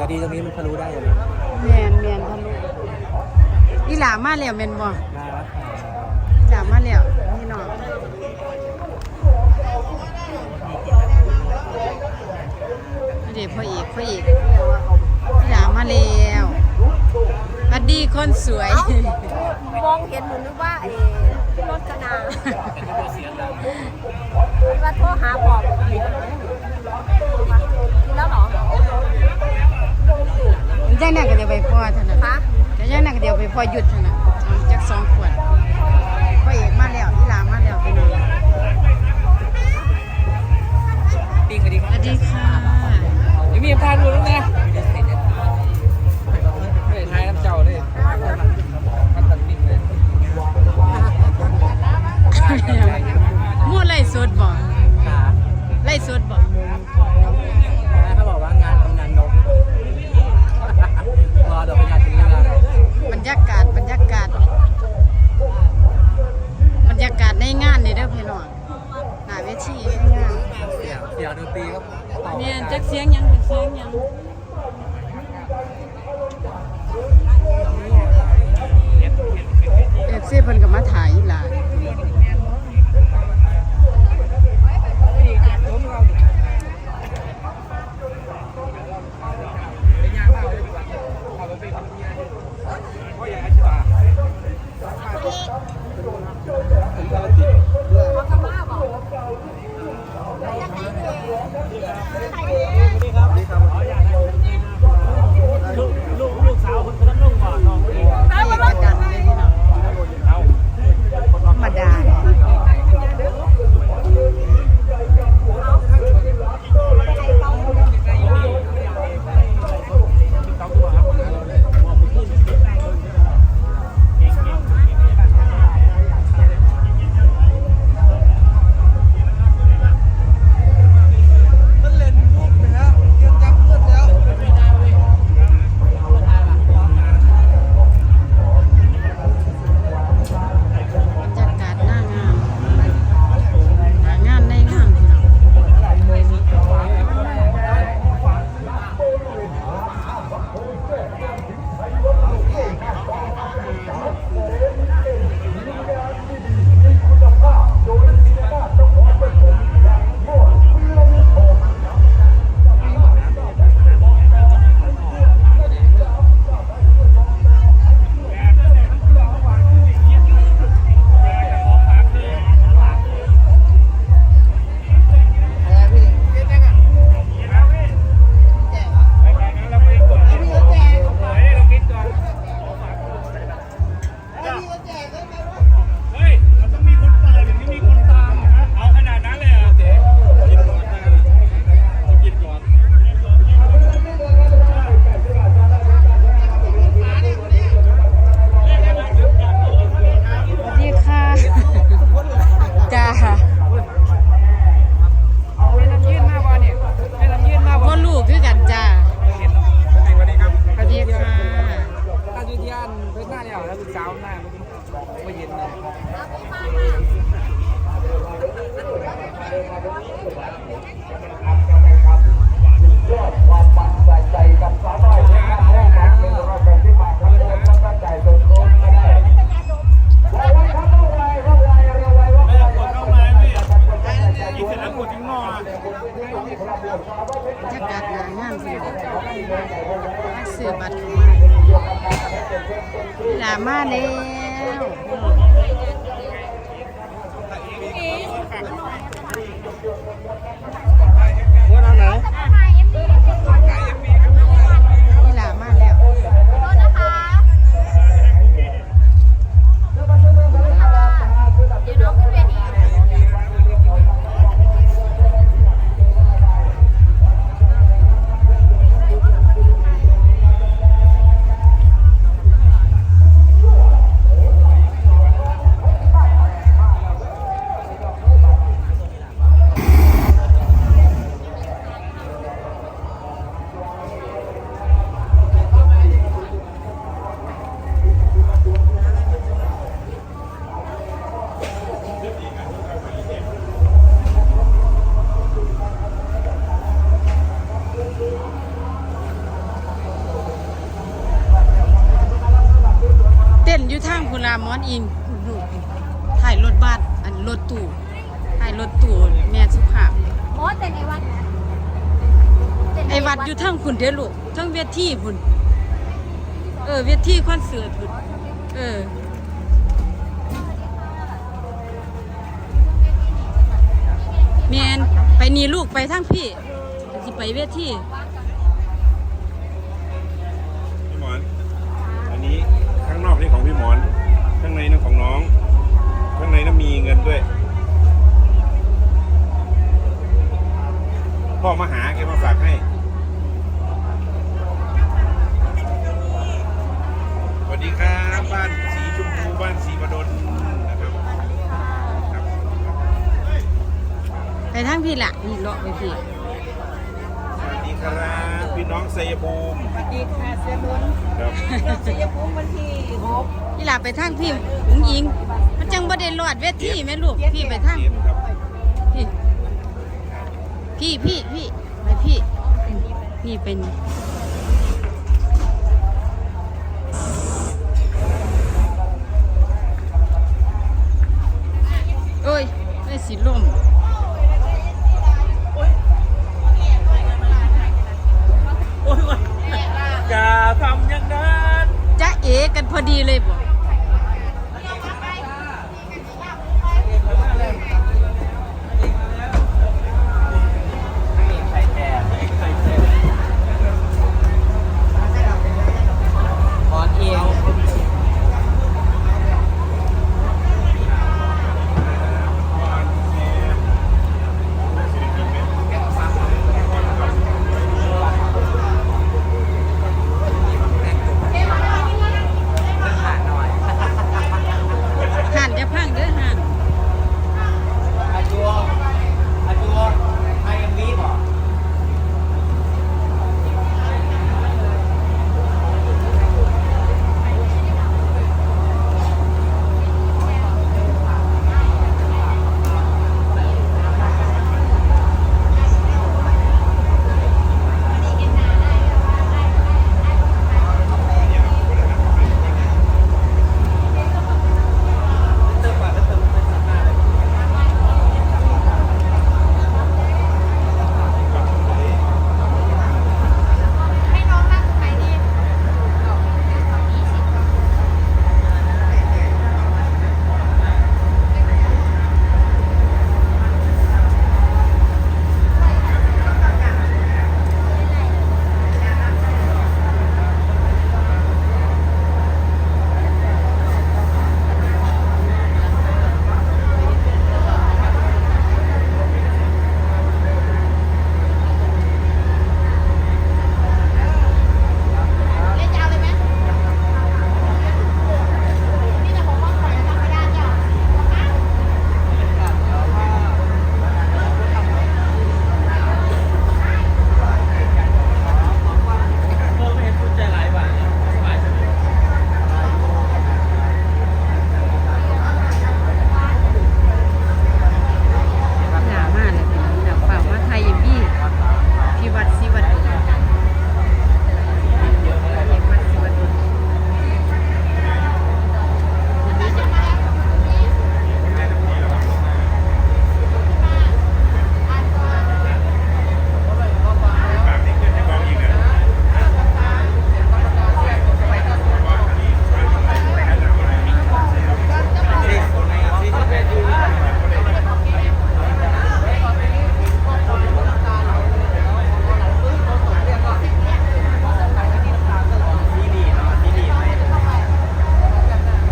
ตัวดีตรงนี้มันทะลุได้อยู่แล้วแมนแมนทะลุอีหลามาแล้วแมนบ่มาแล้วค่ะอีหลามาแล้วนี่หนองเดี๋ยวพ่อเอกพ่อเอกอีหลามาแล้วอัดดีคนสวย มองเห็นเหมือนว่าเอที่รสนาว่าโทรหาบอกแล้วหรอ ย่างนั่ก็เดี๋ยวไปพอเถอะนั้ะก็ย่างนั่ก็เดี๋ยวไปพอหยุดเถอะนะ ผีข้าเสียงเสียงดนตรีก็เมียแจ็คเสียงยังแจ็คเสียงยังเอฟซีเพิ่นก็มาถ่ายอีหลาน อยู่ทางพุนลามอนอิงลูกถ่ายรถบัสอันรถตู้ถ่ายรถตู้แม่สุภาพโอ้แต่ในวัดนะแต่ไอ้วัดอยู่ทางพุ่นเด้อลูกทางเวทีพุ่นเออเวทีคอนเสิร์ตพุ่นเออแมนไปนี่ลูกไปทางพี่สิไปเวทีพี่ พ่อมาหาแกมาฝากให้สวัสดีครับ บ้านสีชมพูบ้านสีบดลนะครับครับไปทางพี่ละนี่เลาะไปพี่สวัสดีครับพี่น้องไซยภูมิสวัสดีค่ะเสียบุญครับชัยภูมิวันที่หกพี่ละไปทางพี่อุ้งอิง มันจังบ่ได้รอดเวทีแม่ลูกพี่ไปทางเทียนครับ พี่ พี่พี่พี่ไปพี่ นี่เป็นเอ้ยไม่สีลม